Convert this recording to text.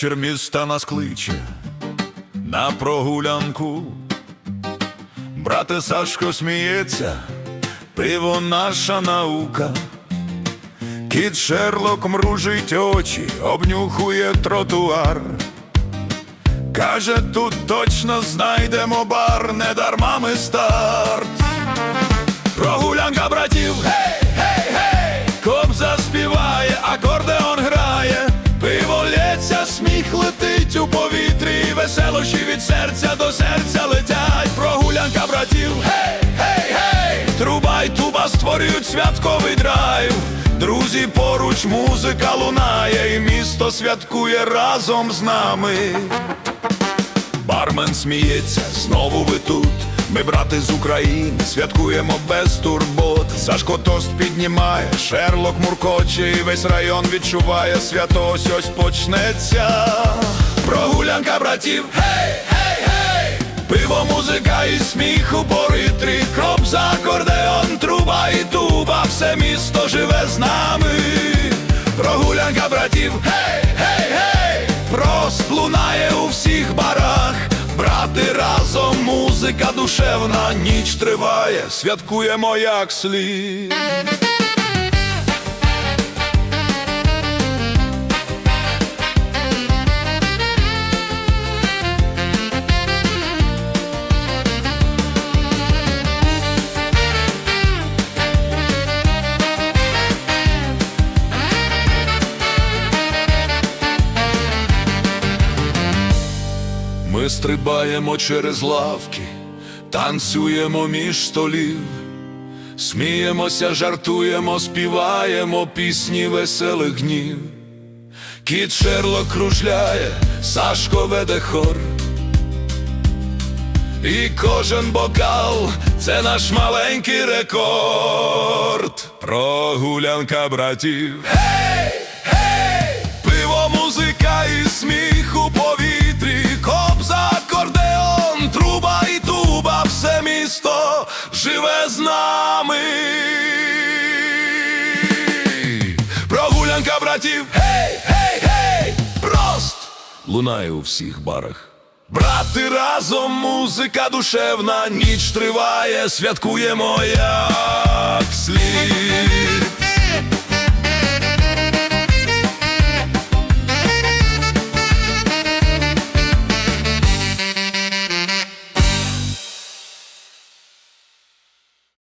Вечір міста нас кличе на прогулянку. Брате Сашко сміється, пиво наша наука. Кіт Шерлок мружить очі, обнюхує тротуар. Каже, тут точно знайдемо бар, не дарма ми старт. Прогулянка братів, гей, гей, гей, коп заспіває, акордеон веселощі від серця до серця летять. Прогулянка братів, гей, гей, гей, труба й туба створюють святковий драйв. Друзі, поруч музика лунає, і місто святкує разом з нами. Бармен сміється, знову ви тут. Ми, брати з України, святкуємо без турбот. Сашко тост піднімає, Шерлок муркоче, і весь район відчуває свято ось ось почнеться. Прогулянка братів, гей, гей, гей! Пиво, музика і сміх у повітрі, кроп за акордеон, труба і туба, все місто живе з нами. Прогулянка братів, гей, гей, гей! Прост лунає у всіх барах. Брати разом, музика душевна, ніч триває, святкуємо як слід. Ми стрибаємо через лавки, танцюємо між столів, сміємося, жартуємо, співаємо пісні веселих днів. Кіт Шерлок кружляє, Сашко веде хор. І кожен бокал це наш маленький рекорд. Прогулянка братів. Гей! Гей! Пиво, музика і сміх у нами. Прогулянка братів, гей, гей, гей, прост лунає у всіх барах. Брати разом, музика душевна, ніч триває, святкуємо як слід.